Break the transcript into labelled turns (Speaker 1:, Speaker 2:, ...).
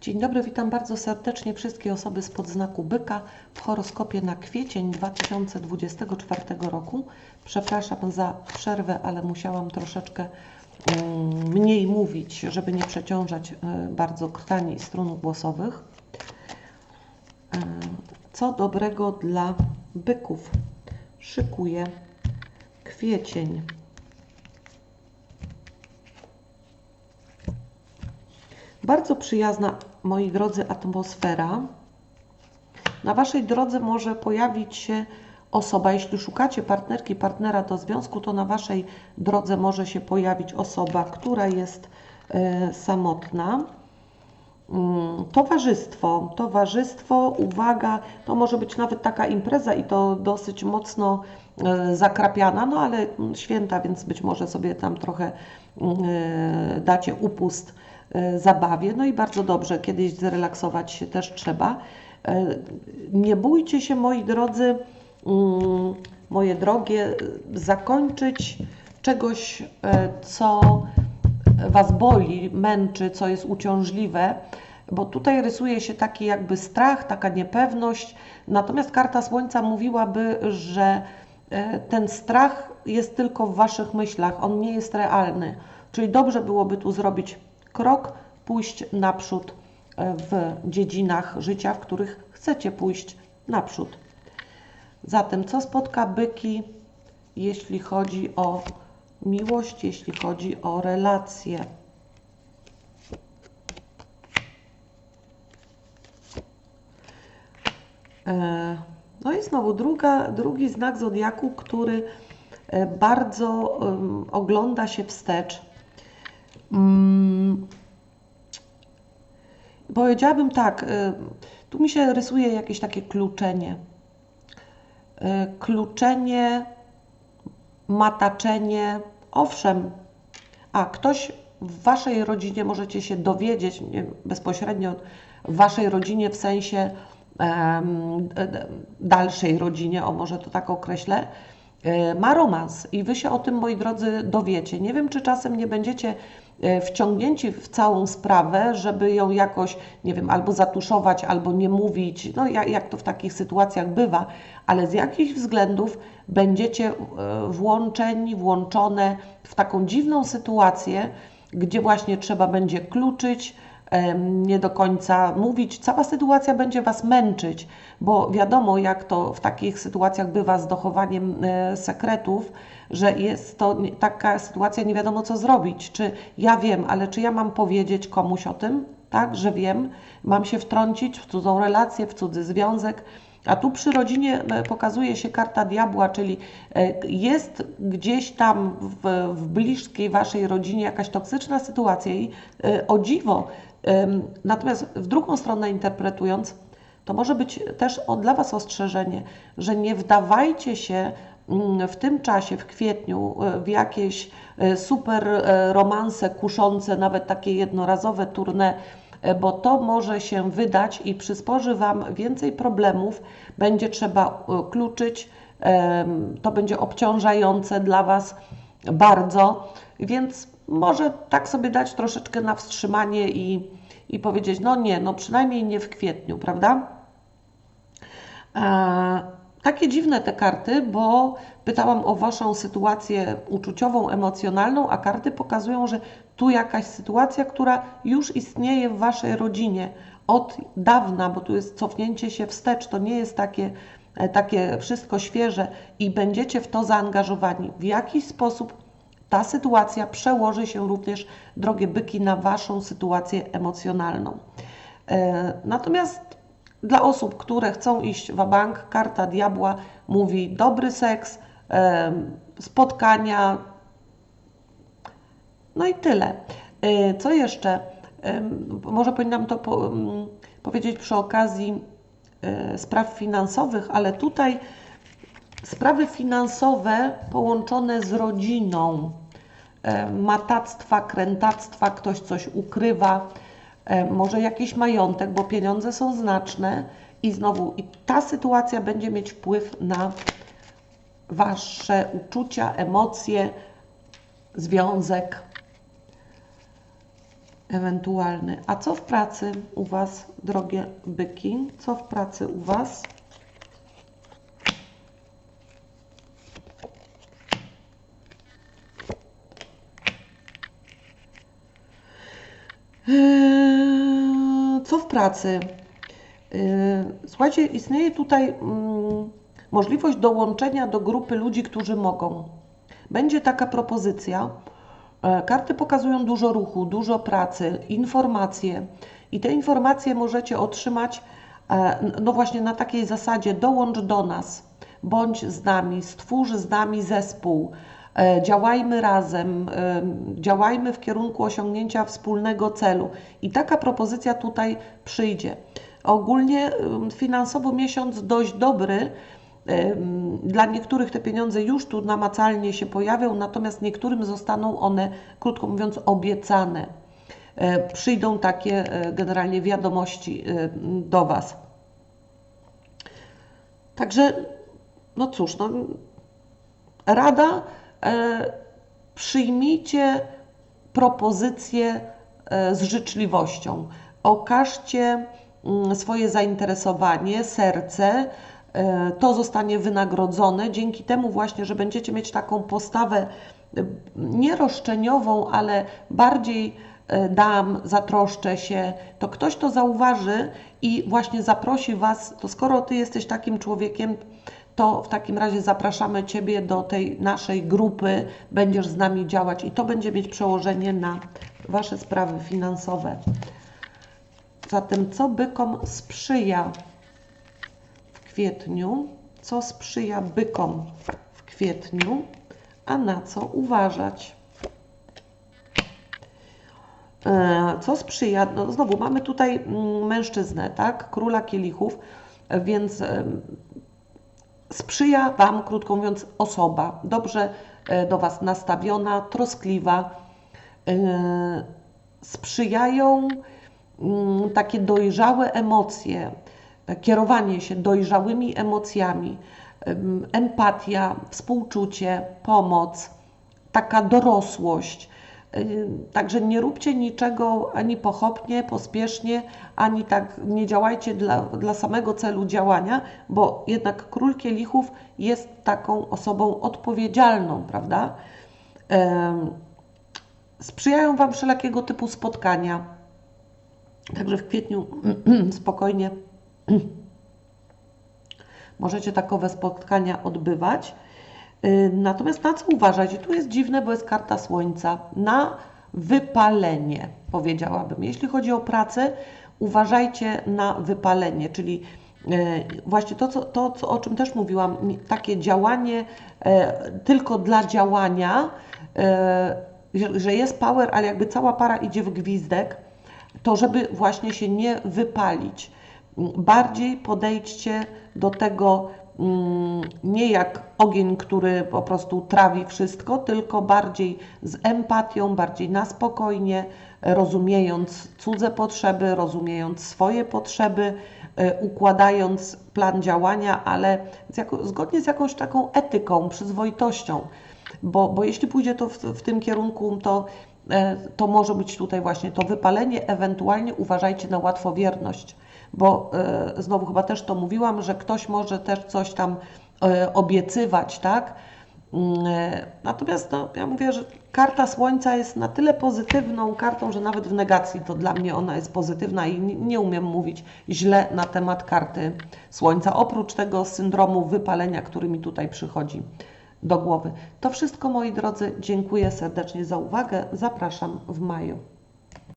Speaker 1: Dzień dobry, witam bardzo serdecznie wszystkie osoby spod znaku byka w horoskopie na kwiecień 2024 roku. Przepraszam za przerwę, ale musiałam troszeczkę mm, mniej mówić, żeby nie przeciążać e, bardzo krtani strun głosowych. E, Co dobrego dla byków szykuje kwiecień? Bardzo przyjazna, moi drodzy, atmosfera. Na Waszej drodze może pojawić się osoba, jeśli szukacie partnerki, partnera do związku, to na Waszej drodze może się pojawić osoba, która jest e, samotna. Mm, Towarzystwo, towarzystwo, uwaga, to może być nawet taka impreza i to dosyć mocno e, zakrapiana, no ale mm, święta, więc być może sobie tam trochę mm, e, dacie upust zabawie. No i bardzo dobrze, kiedyś zrelaksować się też trzeba. E, Nie bójcie się, moi drodzy, mm, moje drogie, zakończyć czegoś, e, co Was boli, męczy, co jest uciążliwe, bo tutaj rysuje się taki jakby strach, taka niepewność. Natomiast karta Słońca mówiłaby, że e, ten strach jest tylko w Waszych myślach, on nie jest realny. Czyli dobrze byłoby tu zrobić krok, pójść naprzód e, w dziedzinach życia, w których chcecie pójść naprzód. Zatem, co spotka byki, jeśli chodzi o miłość, jeśli chodzi o relacje? E, No i znowu druga, drugi znak zodiaku, który e, bardzo ogląda się wstecz. Mm, Powiedziałabym tak, e, tu mi się rysuje jakieś takie kluczenie. E, Kluczenie, mataczenie, owszem, a ktoś w Waszej rodzinie możecie się dowiedzieć nie, bezpośrednio w Waszej rodzinie w sensie dalszej rodzinie, o może to tak określę, e, ma romans i Wy się o tym, moi drodzy, dowiecie. Nie wiem, czy czasem nie będziecie wciągnięci w całą sprawę, żeby ją jakoś, nie wiem, albo zatuszować, albo nie mówić, no jak, to w takich sytuacjach bywa, ale z jakichś względów będziecie e, włączeni, włączone w taką dziwną sytuację, gdzie właśnie trzeba będzie kluczyć, nie do końca mówić. Cała sytuacja będzie Was męczyć, bo wiadomo, jak to w takich sytuacjach bywa z dochowaniem e, sekretów, że jest to taka sytuacja, nie wiadomo co zrobić. Czy ja wiem, ale czy ja mam powiedzieć komuś o tym, tak, że wiem, mam się wtrącić w cudzą relację, w cudzy związek. A tu przy rodzinie e, pokazuje się karta diabła, czyli e, jest gdzieś tam w, w bliskiej waszej rodzinie jakaś toksyczna sytuacja i e, o dziwo, natomiast w drugą stronę interpretując, to może być też dla Was ostrzeżenie, że nie wdawajcie się mm, w tym czasie, w kwietniu, w jakieś super romanse kuszące, nawet takie jednorazowe tournée, e, bo to może się wydać i przysporzy Wam więcej problemów, będzie trzeba e, kluczyć, to będzie obciążające dla Was bardzo, więc może tak sobie dać troszeczkę na wstrzymanie i, i powiedzieć, no nie, no przynajmniej nie w kwietniu, prawda? E, takie dziwne te karty, bo pytałam o Waszą sytuację uczuciową, emocjonalną, a karty pokazują, że tu jakaś sytuacja, która już istnieje w Waszej rodzinie od dawna, bo tu jest cofnięcie się wstecz, to nie jest takie, e, takie wszystko świeże i będziecie w to zaangażowani. W jakiś sposób ta sytuacja przełoży się również, drogie byki, na Waszą sytuację emocjonalną. E, Natomiast dla osób, które chcą iść w bank, karta diabła mówi dobry seks, em, spotkania, no i tyle. E, Co jeszcze? Em, Może powinnam to po, mm, powiedzieć przy okazji e, spraw finansowych, ale tutaj sprawy finansowe połączone z rodziną, e, matactwa, krętactwa, ktoś coś ukrywa, e, może jakiś majątek, bo pieniądze są znaczne i znowu i ta sytuacja będzie mieć wpływ na Wasze uczucia, emocje, związek. Ewentualny. A co w pracy u Was, drogie byki? Co w pracy u Was? Eee, Co w pracy? Eee, Słuchajcie, istnieje tutaj mm, możliwość dołączenia do grupy ludzi, którzy mogą. Będzie taka propozycja. E, Karty pokazują dużo ruchu, dużo pracy, informacje i te informacje możecie otrzymać e, no właśnie na takiej zasadzie dołącz do nas, bądź z nami, stwórz z nami zespół, e, działajmy razem, działajmy w kierunku osiągnięcia wspólnego celu. I taka propozycja tutaj przyjdzie. Ogólnie finansowo miesiąc dość dobry. Dla niektórych te pieniądze już tu namacalnie się pojawią, natomiast niektórym zostaną one, krótko mówiąc, obiecane. E, Przyjdą takie e, generalnie wiadomości e, do Was. Także, no cóż, no, rada, przyjmijcie propozycje z życzliwością. Okażcie mm, swoje zainteresowanie, serce. E, To zostanie wynagrodzone dzięki temu właśnie, że będziecie mieć taką postawę e, nie roszczeniową, ale bardziej e, dam, zatroszczę się, to ktoś to zauważy i właśnie zaprosi Was, to skoro Ty jesteś takim człowiekiem, to w takim razie zapraszamy Ciebie do tej naszej grupy, będziesz z nami działać i to będzie mieć przełożenie na Wasze sprawy finansowe. Zatem co bykom sprzyja kwietniu? Co sprzyja bykom w kwietniu? A na co uważać? E, Co sprzyja? No znowu mamy tutaj mm, mężczyznę, tak? Króla kielichów, e, więc em, sprzyja Wam, krótko mówiąc, osoba dobrze e, do Was nastawiona, troskliwa. E, Sprzyjają mm, takie dojrzałe emocje, e, kierowanie się dojrzałymi emocjami, em, empatia, współczucie, pomoc, taka dorosłość. Y, Także nie róbcie niczego ani pochopnie, pospiesznie, ani tak nie działajcie dla, dla samego celu działania, bo jednak król kielichów jest taką osobą odpowiedzialną, prawda? Sprzyjają Wam wszelakiego typu spotkania. Także w kwietniu spokojnie możecie takowe spotkania odbywać. Y, Natomiast na co uważać? I tu jest dziwne, bo jest karta słońca. Na wypalenie, powiedziałabym. Jeśli chodzi o pracę, uważajcie na wypalenie, czyli y, właśnie to, co, to co, o czym też mówiłam, takie działanie e, tylko dla działania, że jest power, ale jakby cała para idzie w gwizdek, to żeby właśnie się nie wypalić. Bardziej podejdźcie do tego mm, nie jak ogień, który po prostu trawi wszystko, tylko bardziej z empatią, bardziej na spokojnie, rozumiejąc cudze potrzeby, rozumiejąc swoje potrzeby, e, układając plan działania, ale z jako, zgodnie z jakąś taką etyką, przyzwoitością. Bo, bo jeśli pójdzie to w, w tym kierunku, to, e, to może być tutaj właśnie to wypalenie, ewentualnie uważajcie na łatwowierność, bo e, znowu chyba też to mówiłam, że ktoś może też coś tam e, obiecywać, tak? Mm, e, Natomiast no, ja mówię, że karta Słońca jest na tyle pozytywną kartą, że nawet w negacji to dla mnie ona jest pozytywna i nie, nie umiem mówić źle na temat karty Słońca. Oprócz tego syndromu wypalenia, który mi tutaj przychodzi do głowy. To wszystko moi drodzy. Dziękuję serdecznie za uwagę. Zapraszam w maju.